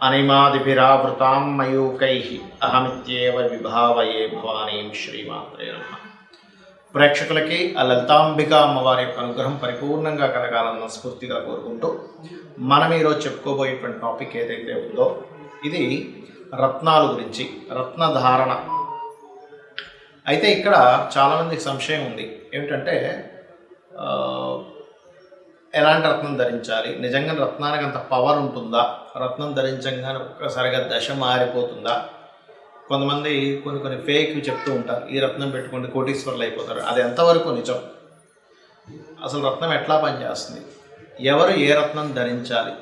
అనిమాదిభిరావృతాం మయూకై అహమిత్యేవ విభావయే భవానీం శ్రీమాత్రే నమ ప్రేక్షకులకి ఆ లలితాంబిక అమ్మవారి యొక్క అనుగ్రహం పరిపూర్ణంగా కలగాలన్న స్ఫూర్తిగా కోరుకుంటూ మనం ఈరోజు చెప్పుకోబోయేటువంటి టాపిక్ ఏదైతే ఉందో ఇది రత్నాల గురించి రత్నధారణ. అయితే ఇక్కడ చాలామందికి సంశయం ఉంది. ఏమిటంటే ఎలాంటి రత్నం ధరించాలి? నిజంగా రత్నానికి అంత పవర్ ఉంటుందా? రత్నం ధరించగానే ఒక్కసారిగా దశ మారిపోతుందా? కొంతమంది కొన్ని కొన్ని ఫేక్ చెప్తూ ఉంటారు. ఈ రత్నం పెట్టుకుంటే కోటీశ్వర్లు అయిపోతారు. అది ఎంతవరకు నిజం? అసలు రత్నం ఎట్లా పనిచేస్తుంది? ఎవరు ఏ రత్నం ధరించాలి?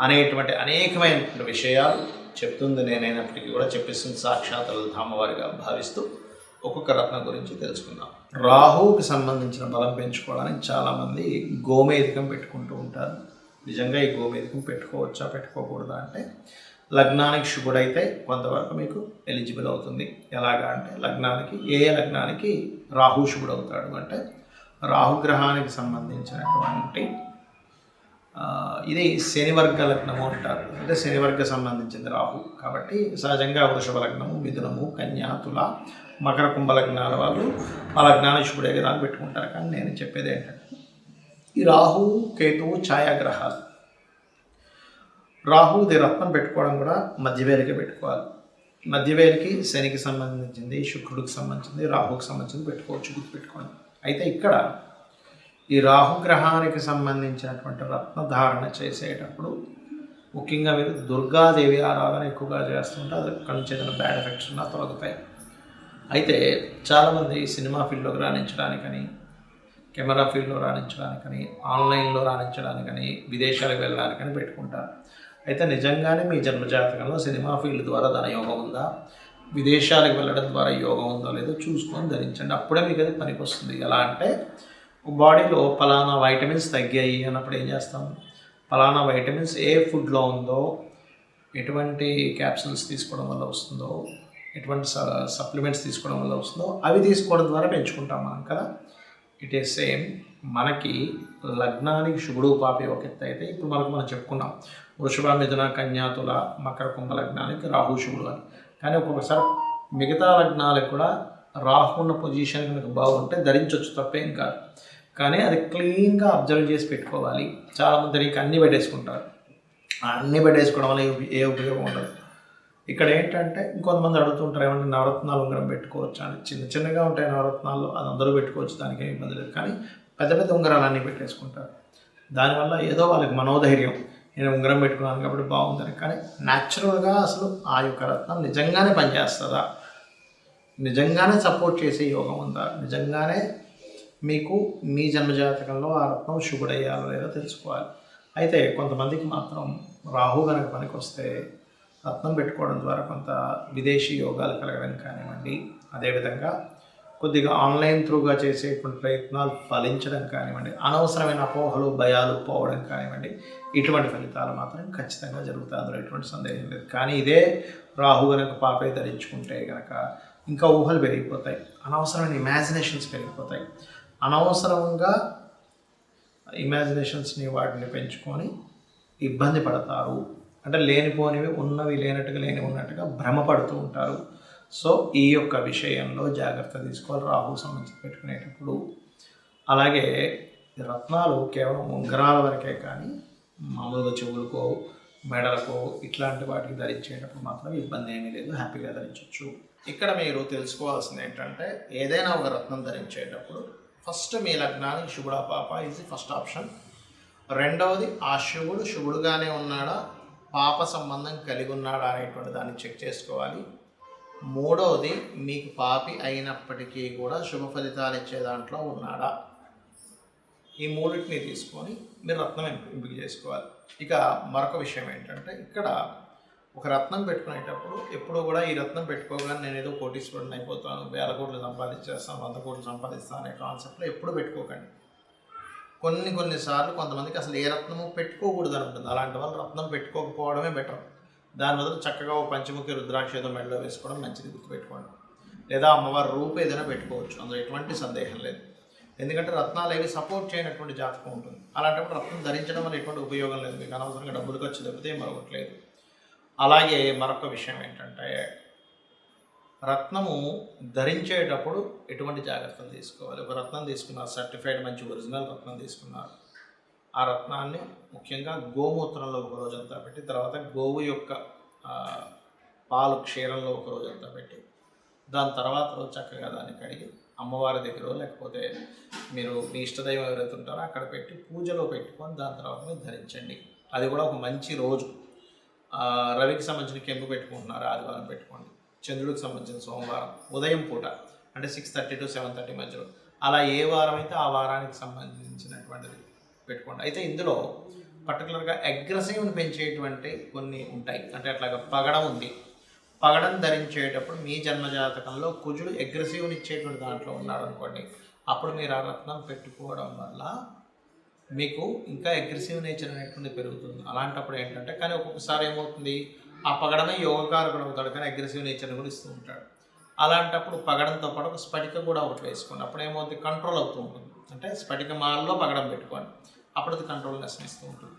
అనేటువంటి అనేకమైనటువంటి విషయాలు చెప్తుంది నేనైనప్పటికీ కూడా చెప్పిస్తుంది సాక్షాత్ అమ్మవారిగా భావిస్తూ ఒక్కొక్క రత్నం గురించి తెలుసుకుందాం. రాహువుకి సంబంధించిన బలం పెంచుకోవడానికి చాలామంది గోమేధికం పెట్టుకుంటూ ఉంటారు. నిజంగా ఈ గోమేధికం పెట్టుకోవచ్చా పెట్టుకోకూడదా అంటే లగ్నానికి శుభుడైతే కొంతవరకు మీకు ఎలిజిబుల్ అవుతుంది. ఎలాగా అంటే లగ్నానికి ఏ లగ్నానికి రాహు శుభుడు అవుతాడు అంటే రాహుగ్రహానికి సంబంధించినటువంటి ఇది శనివర్గ లగ్నము అంటారు. అంటే శనివర్గ సంబంధించింది రాహు. కాబట్టి సహజంగా వృషభ లగ్నము మిథునము కన్యా తుల మకర కుంభ లగ్నాల వాళ్ళు ఆ లగ్నాలు శుభుడే కదా అని పెట్టుకుంటారు. కానీ నేను చెప్పేది ఏంటంటే ఈ రాహు కేతువు ఛాయాగ్రహాలు. రాహుది రత్నం పెట్టుకోవడం కూడా మధ్యవేలికి పెట్టుకోవాలి. మధ్యవేలికి శనికి సంబంధించింది శుక్రుడికి సంబంధించింది రాహుకి సంబంధించింది పెట్టుకోవచ్చు గుర్తుపెట్టుకోండి. అయితే ఇక్కడ ఈ రాహుగ్రహానికి సంబంధించినటువంటి రత్నధారణ చేసేటప్పుడు ముఖ్యంగా మీరు దుర్గాదేవి ఆరాధన ఎక్కువగా చేస్తుంటే అది అక్కడి నుంచి బ్యాడ్ ఎఫెక్ట్స్ ఉన్నా తొలగుతాయి. అయితే చాలామంది సినిమా ఫీల్డ్లోకి రాణించడానికని కెమెరా ఫీల్డ్లో రాణించడానికని ఆన్లైన్లో రాణించడానికని విదేశాలకు వెళ్ళడానికని పెట్టుకుంటారు. అయితే నిజంగానే మీ జన్మజాతకంలో సినిమా ఫీల్డ్ ద్వారా ధన యోగం ఉందా? విదేశాలకు వెళ్ళడం ద్వారా యోగం ఉందో లేదో చూసుకొని ధరించండి. అప్పుడే మీకు అది పనికి వస్తుంది ఎలా అంటే బాడీలో పలానా వైటమిన్స్ తగ్గాయి అన్నప్పుడు ఏం చేస్తాం? పలానా వైటమిన్స్ ఏ ఫుడ్లో ఉందో ఎటువంటి క్యాప్సూల్స్ తీసుకోవడం వల్ల వస్తుందో ఎటువంటి సప్లిమెంట్స్ తీసుకోవడం వల్ల వస్తుందో అవి తీసుకోవడం ద్వారా పెంచుకుంటాం మనం కదా? ఇట్ ఈస్ సేమ్ మనకి లగ్నానికి శుభుడు పాపి ఒక ఎత్తు అయితే ఇప్పుడు మనకు మనం చెప్పుకున్నాం. వృషభ మిథున కన్యాతుల మకర కుంభ లగ్నానికి రాహు శుభుడు అని. కానీ ఒక్కొక్కసారి మిగతా లగ్నాలకు కూడా రాహు ఉన్న పొజిషన్ కనుక బాగుంటే ధరించవచ్చు తప్పేం కాదు. కానీ అది క్లీన్గా అబ్జర్వ్ చేసి పెట్టుకోవాలి. చాలామంది నీకు అన్నీ పెట్టేసుకుంటారు. అన్నీ పెట్టేసుకోవడం వల్ల ఏ- ఏ ఉపయోగం ఉండదు. ఇక్కడ ఏంటంటే ఇంకొంతమంది అడుగుతుంటారు ఏమంటే నవరత్నాలు ఉంగరం పెట్టుకోవచ్చు అని. చిన్న చిన్నగా ఉంటాయి నవరత్నాలు అది అందరూ పెట్టుకోవచ్చు దానికి ఏం ఇబ్బంది లేదు. కానీ పెద్ద పెద్ద ఉంగరాలు అన్నీ పెట్టేసుకుంటారు. దానివల్ల ఏదో వాళ్ళకి మనోధైర్యం. నేను ఉంగరం పెట్టుకున్నాను కాబట్టి బాగుందని. కానీ న్యాచురల్గా అసలు ఆ యొక్క రత్నం నిజంగానే పనిచేస్తుందా? నిజంగానే సపోర్ట్ చేసే యోగం ఉందా? నిజంగానే మీకు మీ జన్మజాతకంలో ఆ రత్నం శుభుడయ్యాలో లేదో తెలుసుకోవాలి. అయితే కొంతమందికి మాత్రం రాహు కనుక పనికి వస్తే రత్నం పెట్టుకోవడం ద్వారా కొంత విదేశీ యోగాలు కలగడం కానివ్వండి అదేవిధంగా కొద్దిగా ఆన్లైన్ త్రూగా చేసేటువంటి ప్రయత్నాలు ఫలించడం కానివ్వండి అనవసరమైన అపోహలు భయాలు పోవడం కానివ్వండి ఇటువంటి ఫలితాలు మాత్రం ఖచ్చితంగా జరుగుతాయి. అందులో ఎటువంటి సందేహం లేదు. కానీ ఇదే రాహు కనుక పాపే ధరించుకుంటే కనుక ఇంకా ఊహలు పెరిగిపోతాయి. అనవసరమైన ఇమాజినేషన్స్ పెరిగిపోతాయి. అనవసరంగా ఇమాజినేషన్స్ని వాటిని పెంచుకొని ఇబ్బంది పడతారు. అంటే లేనిపోనివి ఉన్నవి లేనట్టుగా లేని ఉన్నట్టుగా భ్రమపడుతూ ఉంటారు. సో ఈ యొక్క విషయంలో జాగ్రత్త తీసుకోవాలి. రాహు సంబంధించి పెట్టుకునేటప్పుడు. అలాగే రత్నాలు కేవలం ఉంగరాల వరకే కానీ మామూలుగా చెవులకో మెడలకో ఇట్లాంటి వాటికి ధరించేటప్పుడు మాత్రం ఇబ్బంది ఏమీ లేదు. హ్యాపీగా ధరించవచ్చు ఇక్కడ మీరు తెలుసుకోవాల్సింది ఏంటంటే ఏదైనా ఒక రత్నం ధరించేటప్పుడు ఫస్ట్ మీ లగ్నానికి శుభుడా పాప ఇది ఫస్ట్ ఆప్షన్ రెండవది ఆ శివుడు శుభుడుగానే ఉన్నాడా? పాప సంబంధం కలిగి ఉన్నాడా అనేటువంటి దాన్ని చెక్ చేసుకోవాలి. మూడవది మీకు పాపి అయినప్పటికీ కూడా శుభ ఫలితాలు ఇచ్చే దాంట్లో ఉన్నాడా? ఈ మూడింటిని తీసుకొని మీరు రత్నం ఎంపి- ఎంపిక చేసుకోవాలి. ఇక మరొక విషయం ఏంటంటే ఇక్కడ ఒక రత్నం పెట్టుకునేటప్పుడు ఎప్పుడూ కూడా ఈ రత్నం పెట్టుకోగానే నేను ఏదో కోటీశ్వరుని అయిపోతాను వేల కోట్లు సంపాదించేస్తాను వంద కోట్లు సంపాదిస్తాను అనే కాన్సెప్ట్లో ఎప్పుడు పెట్టుకోకండి. కొన్ని కొన్నిసార్లు కొంతమందికి అసలు ఏ రత్నము పెట్టుకోకూడదు అని ఉంటుంది. అలాంటి వాళ్ళు రత్నం పెట్టుకోకపోవడమే బెటర్. దాని బదులు చక్కగా ఓ పంచముఖి రుద్రాక్ష ఏదో మెడలో వేసుకోవడం మంచిది గుర్తుపెట్టుకోండి. లేదా అమ్మవారి రూపు ఏదైనా పెట్టుకోవచ్చు. అందులో ఎటువంటి సందేహం లేదు. ఎందుకంటే రత్నాలు ఏవి సపోర్ట్ చేయనటువంటి జాతకం ఉంటుంది. అలాంటప్పుడు రత్నం ధరించడం వల్ల ఎటువంటి ఉపయోగం లేదు. మీకు అనవసరంగా డబ్బులు ఖర్చు తప్పితే మరొకటి లేదు అలాగే మరొక విషయం ఏంటంటే రత్నము ధరించేటప్పుడు ఎటువంటి జాగ్రత్తలు తీసుకోవాలి? ఒక రత్నం తీసుకున్నారు సర్టిఫైడ్ మంచి ఒరిజినల్ రత్నం తీసుకున్నారు. ఆ రత్నాన్ని ముఖ్యంగా గోమూత్రంలో ఒక రోజంతా పెట్టి తర్వాత గోవు యొక్క పాలు క్షీరంలో ఒక రోజంతా పెట్టి దాని తర్వాత రోజు చక్కగా దాన్ని కడిగి అమ్మవారి దగ్గర లేకపోతే మీరు మీ ఇష్టదైవం ఎవరైతే ఉంటారో అక్కడ పెట్టి పూజలో పెట్టుకొని దాని తర్వాత మీరు ధరించండి. అది కూడా ఒక మంచి రోజు. రవికి సంబంధించిన కెంపు పెట్టుకుంటున్నారు ఆదివారం పెట్టుకోండి. చంద్రుడికి సంబంధించిన సోమవారం ఉదయం పూట అంటే six thirty to seven thirty మధ్యలో. అలా ఏ వారం అయితే ఆ వారానికి సంబంధించినటువంటిది పెట్టుకోండి. అయితే ఇందులో పర్టికులర్గా అగ్రెసివ్ని పెంచేటువంటి కొన్ని ఉంటాయి. అంటే అట్లాగా పగడం ఉంది. పగడం ధరించేటప్పుడు మీ జన్మజాతకంలో కుజుడు అగ్రెసివ్ని ఇచ్చేటువంటి దాంట్లో ఉన్నాడు అనుకోండి అప్పుడు మీరు ఆ రత్నం పెట్టుకోవడం వల్ల మీకు ఇంకా అగ్రెసివ్ నేచర్ అనేటువంటి పెరుగుతుంది. అలాంటప్పుడు ఏంటంటే కానీ ఒక్కొక్కసారి ఏమవుతుంది? ఆ పగడమే యోగకారకుడు అవుతాడు కానీ అగ్రెసివ్ నేచర్ని కూడా ఇస్తూ ఉంటాడు. అలాంటప్పుడు పగడంతో పాటు ఒక స్ఫటిక కూడా ఒకటి వేసుకోండి. అప్పుడు ఏమవుతుంది? కంట్రోల్ అవుతూ ఉంటుంది. అంటే స్ఫటిక మాలలో పగడం పెట్టుకోండి. అప్పుడు అది కంట్రోల్నెస్ ఇస్తూ ఉంటుంది.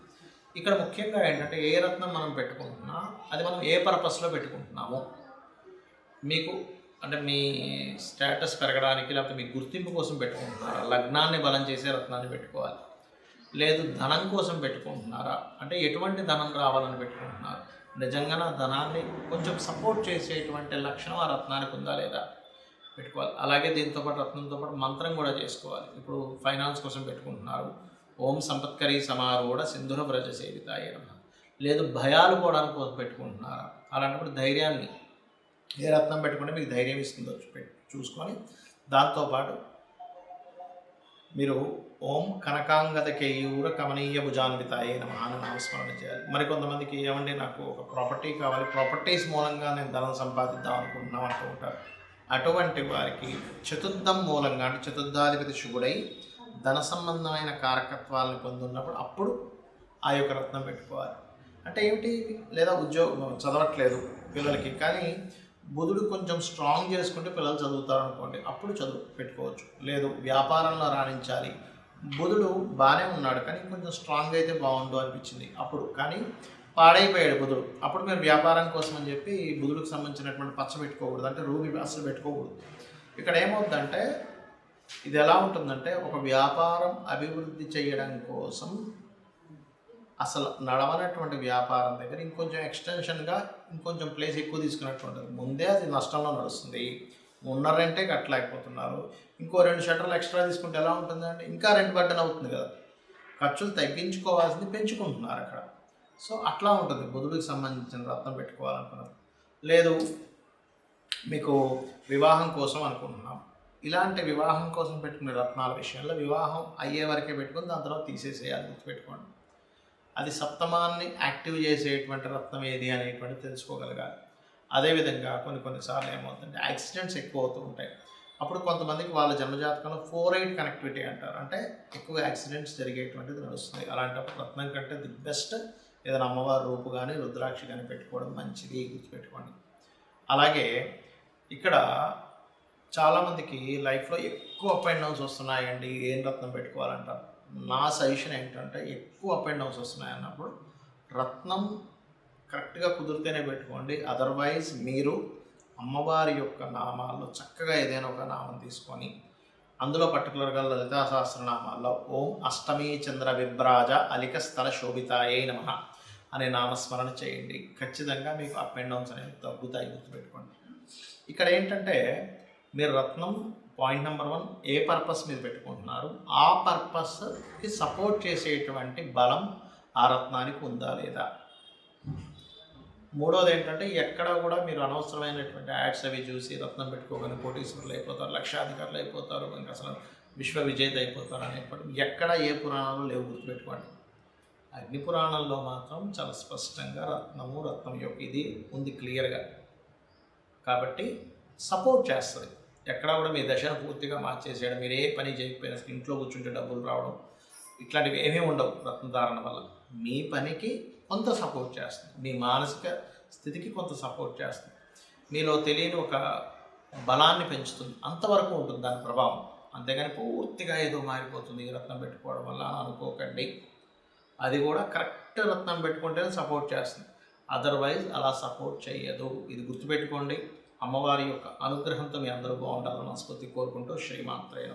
ఇక్కడ ముఖ్యంగా ఏంటంటే ఏ రత్నం మనం పెట్టుకుంటున్నా అది మనం ఏ పర్పస్లో పెట్టుకుంటున్నాము మీకు అంటే మీ స్టేటస్ పెరగడానికి లేకపోతే మీ గుర్తింపు కోసం పెట్టుకుంటున్నారా? లగ్నాన్ని బలం చేసే రత్నాన్ని పెట్టుకోవాలి. లేదు ధనం కోసం పెట్టుకుంటున్నారా? అంటే ఎటువంటి ధనం రావాలని పెట్టుకుంటున్నారు? నిజంగా నా ధనాన్ని కొంచెం సపోర్ట్ చేసేటువంటి లక్షణం ఆ రత్నానికి ఉందా లేదా? పెట్టుకోవాలి. అలాగే దీంతో పాటు రత్నంతో పాటు మంత్రం కూడా చేసుకోవాలి. ఇప్పుడు ఫైనాన్స్ కోసం పెట్టుకుంటున్నారు. ఓం సంపత్కరీ సమారూఢ సింధుర వ్రజ సేవితాయ లేదు భయాలు పోవడానికి కోసం పెట్టుకుంటున్నారా? అలాంటప్పుడు ధైర్యాన్ని ఏ రత్నం పెట్టుకుంటే మీకు ధైర్యం ఇస్తుందో చూసుకొని దాంతోపాటు మీరు ఓం కనకాంగత కేయూర కమనీయ భుజాన్వితాయే నమ నామస్మరణ చేయాలి. మరి కొంతమందికి ఏమండి నాకు ఒక ప్రాపర్టీ కావాలి ప్రాపర్టీస్ మూలంగా నేను ధనం సంపాదిద్దాం అనుకుంటున్నాం అంటూ ఉంటారు. అటువంటి వారికి చతుర్థం మూలంగా అంటే చతుర్థాధిపతి శుభుడై ధన సంబంధమైన కారకత్వాలను పొందున్నప్పుడు అప్పుడు ఆ యొక్క రత్నం పెట్టుకోవాలి. అంటే ఏమిటి? లేదా ఉద్యోగం చదవట్లేదు పిల్లలకి కానీ బుధుడు కొంచెం స్ట్రాంగ్ చేసుకుంటే పిల్లలు చదువుతారు అనుకోండి అప్పుడు చదువు పెట్టుకోవచ్చు. లేదు వ్యాపారంలో రాణించాలి బుధుడు బాగానే ఉన్నాడు కానీ కొంచెం స్ట్రాంగ్ అయితే బాగుండు అనిపించింది అప్పుడు. కానీ పాడైపోయాడు బుధుడు. అప్పుడు మీరు వ్యాపారం కోసం అని చెప్పి బుధుడికి సంబంధించినటువంటి పచ్చ పెట్టుకోకూడదు అంటే రూబీ అసలు పెట్టుకోకూడదు. ఇక్కడ ఏమవుతుందంటే ఇది ఎలా ఉంటుందంటే ఒక వ్యాపారం అభివృద్ధి చేయడం కోసం అసలు నడవనటువంటి వ్యాపారం దగ్గర ఇంకొంచెం ఎక్స్టెన్షన్గా ఇంకొంచెం ప్లేస్ ఎక్కువ తీసుకున్నట్టు ఉంటుంది. ముందే అది నష్టంలో నడుస్తుంది. ఉన్న రెంటే కట్టలేకపోతున్నారు. ఇంకో రెండు షట్టర్లు ఎక్స్ట్రా తీసుకుంటే ఎలా ఉంటుందండి? ఇంకా రెంట్ బట్టన్ అవుతుంది కదా. ఖర్చులు తగ్గించుకోవాల్సింది పెంచుకుంటున్నారు అక్కడ. సో అట్లా ఉంటుంది. బుధుడికి సంబంధించిన రత్నం పెట్టుకోవాలనుకున్నాం లేదు మీకు వివాహం కోసం అనుకుంటున్నాం. ఇలాంటి వివాహం కోసం పెట్టుకునే రత్నాల విషయంలో వివాహం అయ్యే వరకే పెట్టుకుని దాని తర్వాత తీసేసేయాలి గుర్తుపెట్టుకోండి. అది సప్తమాన్ని యాక్టివ్ చేసేటువంటి రత్నం ఏది అనేటువంటి తెలుసుకోగలగాలి. అదేవిధంగా కొన్ని కొన్నిసార్లు ఏమవుతుందంటే యాక్సిడెంట్స్ ఎక్కువ అవుతూ ఉంటాయి. అప్పుడు కొంతమందికి వాళ్ళ జన్మజాతకంలో ఫోర్ ఎయిట్ కనెక్టివిటీ అంటారు. అంటే ఎక్కువ యాక్సిడెంట్స్ జరిగేటువంటిది నడుస్తుంది. అలాంటప్పుడు రత్నం కంటే ది బెస్ట్ ఏదైనా అమ్మవారి రూపు కానీ రుద్రాక్ష కానీ పెట్టుకోవడం మంచిది గుర్తుపెట్టుకోండి. అలాగే ఇక్కడ చాలామందికి లైఫ్లో ఎక్కువ అప్ అండ్ డౌన్స్ వస్తున్నాయండి. ఏం రత్నం పెట్టుకోవాలంటారు? నా సజెషన్ ఏంటంటే ఎక్కువ అప్ అండ్ డౌన్స్ వస్తున్నాయి అన్నప్పుడు రత్నం కరెక్ట్గా కుదిరితేనే పెట్టుకోండి. అదర్వైజ్ మీరు అమ్మవారి యొక్క నామాల్లో చక్కగా ఏదైనా ఒక నామం తీసుకొని అందులో పర్టికులర్గా లలితా సహస్రనామాల్లో ఓం అష్టమి చంద్ర విభ్రాజ అలిక స్థల శోభితాయే నమ అనే నామస్మరణ చేయండి. ఖచ్చితంగా మీకు అప్ అండ్ డౌన్స్ అనేవి తగ్గుతాయి గుర్తుపెట్టుకోండి. ఇక్కడ ఏంటంటే మీరు రత్నం పాయింట్ నెంబర్ వన్ ఏ పర్పస్ మీద పెట్టుకుంటున్నారు? ఆ పర్పస్కి సపోర్ట్ చేసేటువంటి బలం ఆ రత్నానికి ఉందా లేదా? మూడోది ఏంటంటే ఎక్కడ కూడా మీరు అనవసరమైనటువంటి యాడ్స్ అవి చూసి రత్నం పెట్టుకోగానే కోటీశ్వరులు అయిపోతారు లక్షాధికారులు అయిపోతారు ఇంకా అసలు విశ్వ విజేత అయిపోతారు అనేప్పటి ఎక్కడ ఏ పురాణాలు లేవు గుర్తుపెట్టుకోండి. అగ్ని పురాణంలో మాత్రం చాలా స్పష్టంగా రత్నము రత్నం యొక్క ఇది ఉంది క్లియర్గా. కాబట్టి సపోర్ట్ చేస్తుంది. ఎక్కడ కూడా మీ దశను పూర్తిగా మార్చేసేయడం మీరు ఏ పని చేయకపోయినా ఇంట్లో కూర్చుంటే డబ్బులు రావడం ఇట్లాంటివి ఏమీ ఉండవు రత్నధారణ వల్ల. మీ పనికి కొంత సపోర్ట్ చేస్తుంది. మీ మానసిక స్థితికి కొంత సపోర్ట్ చేస్తుంది. మీలో తెలియని ఒక బలాన్ని పెంచుతుంది. అంతవరకు ఉంటుంది దాని ప్రభావం. అంతేగాని పూర్తిగా ఏదో మారిపోతుంది. ఈ రత్నం పెట్టుకోవడం వల్ల అనుకోకండి. అది కూడా కరెక్ట్ రత్నం పెట్టుకుంటేనే సపోర్ట్ చేస్తుంది. అదర్వైజ్ అలా సపోర్ట్ చేయదు ఇది గుర్తుపెట్టుకోండి. అమ్మవారి యొక్క అనుగ్రహంతో మీ అందరూ బాగుండాలని మనస్ఫూర్తి కోరుకుంటూ శ్రీమాత్రేణ